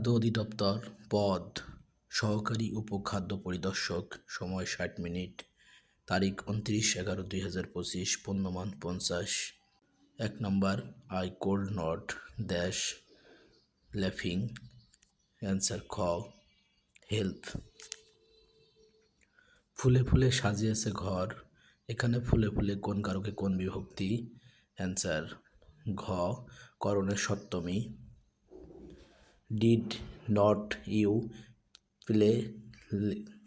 খাদ্য অধিদপ্তর পদ, সহকারী উপখাদ্য পরিদর্শক, সময় ষাট মিনিট, তারিখ উনত্রিশ এগারো দুই হাজার পঁচিশ, পণ্যমান পঞ্চাশ। এক নম্বর, আই কোল্ড নট, ড্যাশ লেফিং অ্যান্সার খ হেল্প ফুলে ফুলে সাজিয়েছে ঘর, এখানে ফুলে ফুলে কোন কারকে কোন বিভক্তি? অ্যান্সার ঘ, করণের সপ্তমী। Did not you play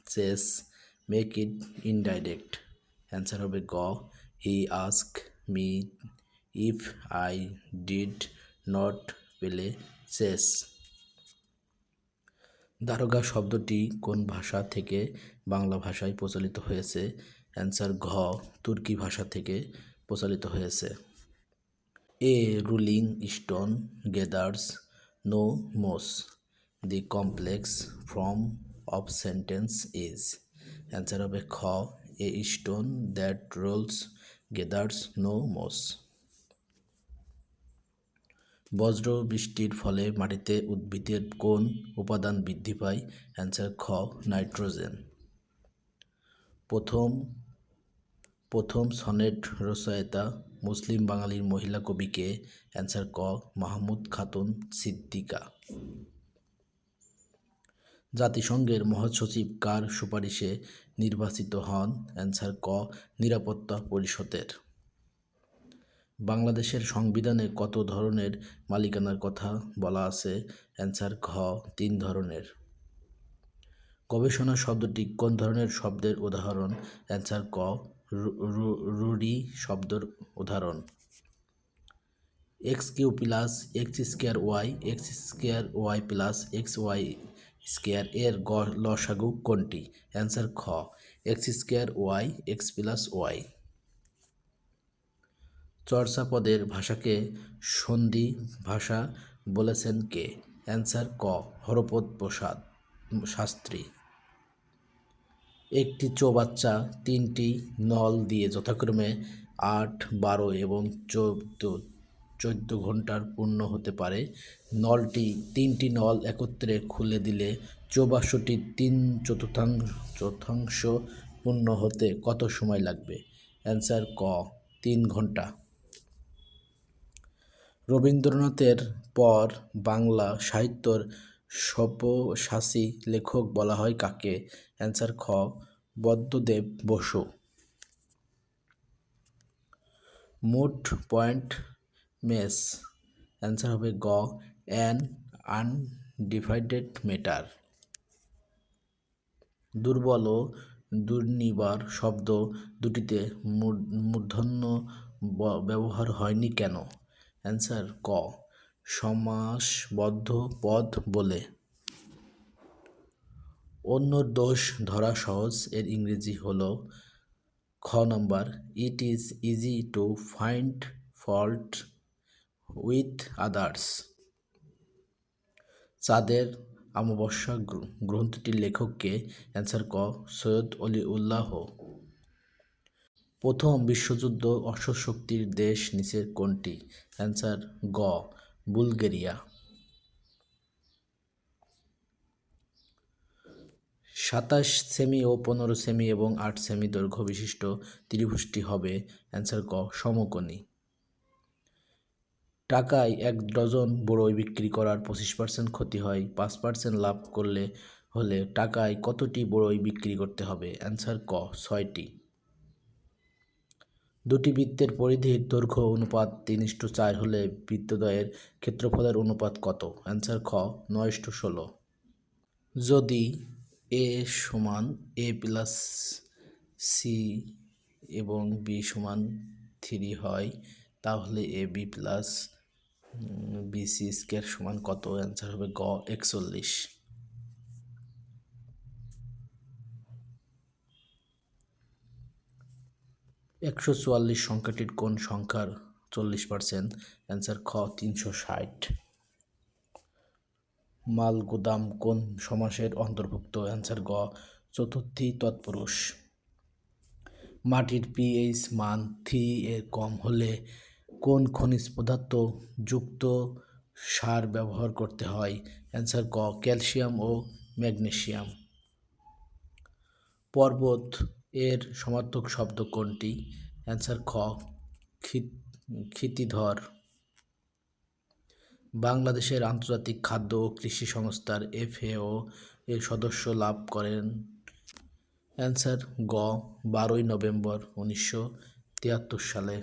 chess make it indirect answer হবে গ। He ask me if I did not play chess দারোগা শব্দটি কোন ভাষা থেকে বাংলা ভাষায় প্রচলিত হয়েছে? অ্যান্সার ঘ, তুর্কি ভাষা থেকে প্রচলিত হয়েছে। A rolling stone gathers no moss the complex form of sentence is answer হবে খ a stone that rolls gathers no moss বজ্র বৃষ্টির ফলে মাটিতে উদ্ভিদের কোন উপাদান বৃদ্ধি পায় অ্যান্সার খ নাইট্রোজেন প্রথম প্রথম সনেট রচয়িতা মুসলিম বাঙালির মহিলা কবিকে অ্যান্সার ক, মাহমুদ খাতুন সিদ্দিকা। জাতিসংঘের মহাসচিব কার সুপারিশে নির্বাচিত হন? অ্যান্সার ক, নিরাপত্তা পরিষদের। বাংলাদেশের সংবিধানে কত ধরনের মালিকানার কথা বলা আছে? অ্যান্সার ঘ, তিন ধরনের। গবেষণা শব্দটি কোন ধরনের শব্দের উদাহরণ? অ্যান্সার ক রুড়ি শব্দের উদাহরণ। X cube plus, x square y, x square y plus, x y square এর গ, লসাগু কোনটি? অ্যান্সার খ, x square y, x plus y. চর্যাপদের ভাষাকে সন্ধি ভাষা বলেছেন কে? অ্যান্সার ক, হরপদ প্রসাদ, শাস্ত্রী। একটি চৌবাচ্চা তিনটি নল দিয়ে যথাক্রমে আট, বারো এবং চোদ্দ চোদ্দ ঘণ্টার পূর্ণ হতে পারে। নলটি তিনটি নল একত্রে খুলে দিলে চৌবাষ্যটি তিন চতুর্থাংশ চতুর্থাংশ পূর্ণ হতে কত সময় লাগবে? অ্যান্সার ক, তিন ঘণ্টা। রবীন্দ্রনাথের পর বাংলা সাহিত্যর সব্যসাচী লেখক বলা হয় কাকে? অ্যান্সার খ বদ্ধদেব বসু। মোট পয়েন্ট মেস অ্যান্সার হবে গ অ্যান আনডিভাইডেড মেটার দুর্বল ও দুর্নিবার শব্দ দুটিতে মূর্ধন্য ব্যবহার হয়নি কেন? অ্যান্সার ক। সমাসবদ্ধ পদ বলে। অন্যর দোষ ধরা সহজ, এর ইংরেজি হল খ নম্বর it is easy to find fault with others চাঁদের অমাবস্যা গ্রন্থটির লেখককে অ্যান্সার ক, সৈয়দ অলি উল্লাহ প্রথম বিশ্বযুদ্ধ অশ্বশক্তির দেশ নিচের কোনটি? অ্যান্সার গ বুলগেরিয়া। সাতাশ সেমি ও পনেরো সেমি এবং আট সেমি দৈর্ঘ্য বিশিষ্ট ত্রিভুজটি হবে অ্যান্সার ক, সমকোণী। টাকায় এক ডজন বড়ই বিক্রি করার পঁচিশ পার্সেন্ট ক্ষতি হয়। পাঁচ পার্সেন্ট লাভ করলে হলে টাকায় কতটি বড়ই বিক্রি করতে হবে? অ্যান্সার ক, ছয়টি। দুটি বৃত্তের পরিধির দৈর্ঘ্য অনুপাত তিন ইস্টু চার হলে বৃত্তদ্বয়ের ক্ষেত্রফলের অনুপাত কত? অ্যান্সার খ, নয় ইস্টু ষোলো। যদি এ সমান এ প্লাস সি এবং বি সমান থ্রি হয়, তাহলে a b plus b c square সমান কত? অ্যান্সার হবে গ, একচল্লিশ। একশো চুয়াল্লিশ সংখ্যাটির কোন সংখ্যার চল্লিশ পার্সেন্ট অ্যান্সার খ, তিনশো ষাট। মাল গুদাম কোন সমাসের অন্তর্ভুক্ত? অ্যান্সার গ, চতুর্থী তৎপুরুষ। মাটির পিএইচ মান থ্রি এর কম হলে কোন খনিজ পদার্থ যুক্ত সার ব্যবহার করতে হয়? অ্যান্সার ক, ক্যালসিয়াম ও ম্যাগনেসিয়াম। পর্বত এর সমার্থক শব্দ কোনটি? অ্যান্সার খ ক্ষি- ক্ষিতিধর। বাংলাদেশের আন্তর্জাতিক খাদ্য ও কৃষি সংস্থার এফএও এর সদস্য লাভ করেন। অ্যান্সার গ বারোই নভেম্বর উনিশশো তিয়াত্তর সালে।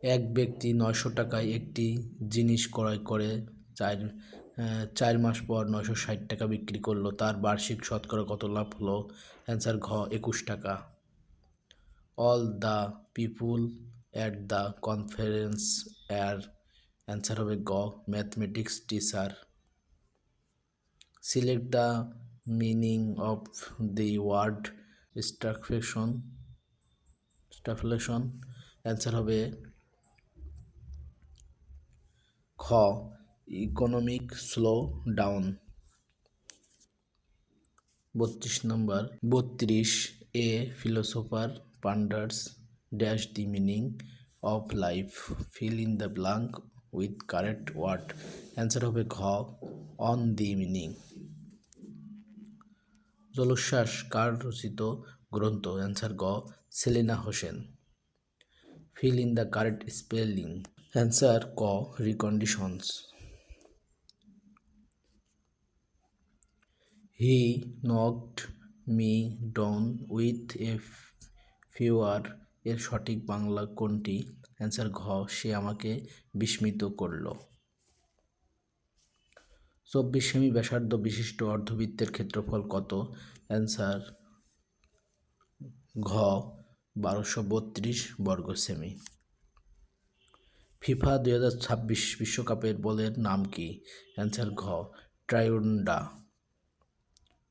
এক ব্যক্তি নয়শো টাকায় একটি জিনিস ক্রয় করে আহ, চার মাস পর নয়শো ষাট টাকা বিক্রি করল। তার বার্ষিক শতকরা কত লাভ হলো? অ্যান্সার ঘ, একুশ টাকা। All the people at the conference এর অ্যান্সার হবে গ, mathematics teacher. Select the meaning of the word stagflation stagflation answer হবে খ ইকোনমিক স্লো ডাউন বত্রিশ নম্বর, বত্রিশ a philosopher ponders dash the meaning of life, fill in the blank with correct word. Answer হবে ঘ, on the meaning. জলোচ্ছ্বাস কার রচিত গ্রন্থ? অ্যান্সার গ, Selina Hossain. Fill in the correct spelling. Answer ক, reconditions. He knocked me down with a fewer এর সঠিক বাংলা কোনটি? অ্যান্সার ঘ, সে আমাকে বিস্মিত করল। চব্বিশ সেমি ব্যাসার্ধ বিশিষ্ট অর্ধবৃত্তের ক্ষেত্রফল কত? অ্যান্সার ঘ, বারোশো বত্রিশ বর্গ সেমি। ফিফা দুই হাজার ছাব্বিশ বিশ্বকাপের বলের নাম কি? অ্যান্সার ঘ ট্রাইউন্ডা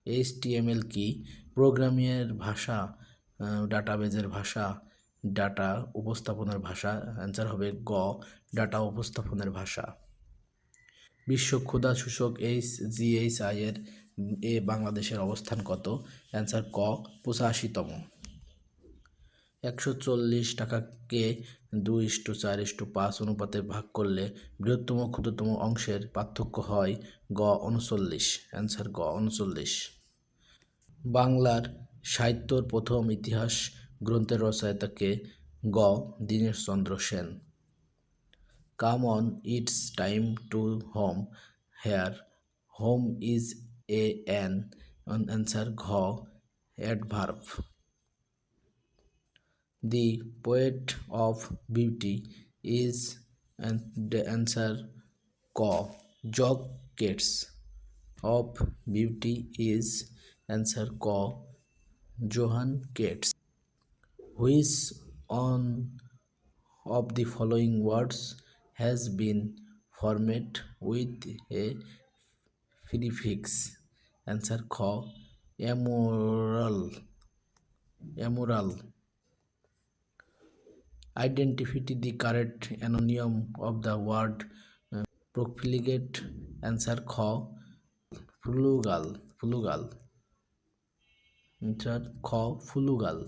এইচটিএমএল কি? প্রোগ্রামিংয়ের ভাষা ডাটাবেজের ভাষা ডাটা উপস্থাপনের ভাষা অ্যান্সার হবে গ ডাটা উপস্থাপনের ভাষা। বিশ্ব ক্ষুদা সূচক এইচ জিএইচআই এর, এ বাংলাদেশের অবস্থান কত? অ্যান্সার ক, পঁচাশিতম। একশো চল্লিশ টাকাকে দুই ইস্টু চার ইস্টু পাঁচ অনুপাতে ভাগ করলে বৃহত্তম ক্ষুদ্রতম অংশের পার্থক্য হয় গ উনচল্লিশ। অ্যান্সার গ উনচল্লিশ। বাংলার সাহিত্যর প্রথম ইতিহাস গ্রন্থের রচয়িতাকে গ Dineshchandra Sen. Come on it's time to home here home is a an answer ঘ adverb The poet of beauty is and the answer K. Jock Keats. Of beauty is answer K. Johann Keats. Which one of the following words has been formed with a prefix? Answer K. Identify the correct anonym of the word uh, profligate answer খ ফুলুগাল ফুলুগাল answer খ ফুলুগাল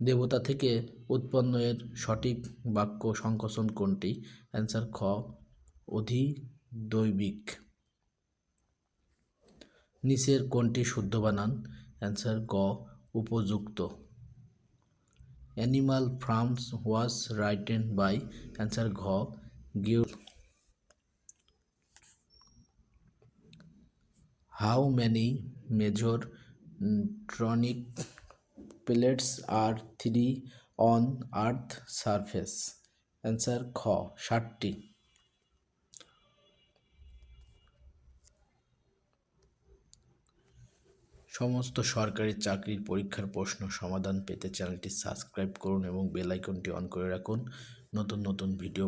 দেবতা থেকে উৎপন্ন এর সঠিক বাক্য সংকোচন কোনটি? অ্যান্সার খ অধিদৈবিক. নিচের কোনটি শুদ্ধ বানান? অ্যান্সার গ উপযুক্ত। Farms was written by answer Gh. Gill. How many major mm, tectonic plates are three on Earth surface? Answer Kh. ষাটটি সমস্ত সরকারি চাকরির পরীক্ষার প্রশ্ন সমাধান পেতে চ্যানেলটি সাবস্ক্রাইব করুন এবং বেল আইকনটি অন করে রাখুন। নতুন নতুন ভিডিও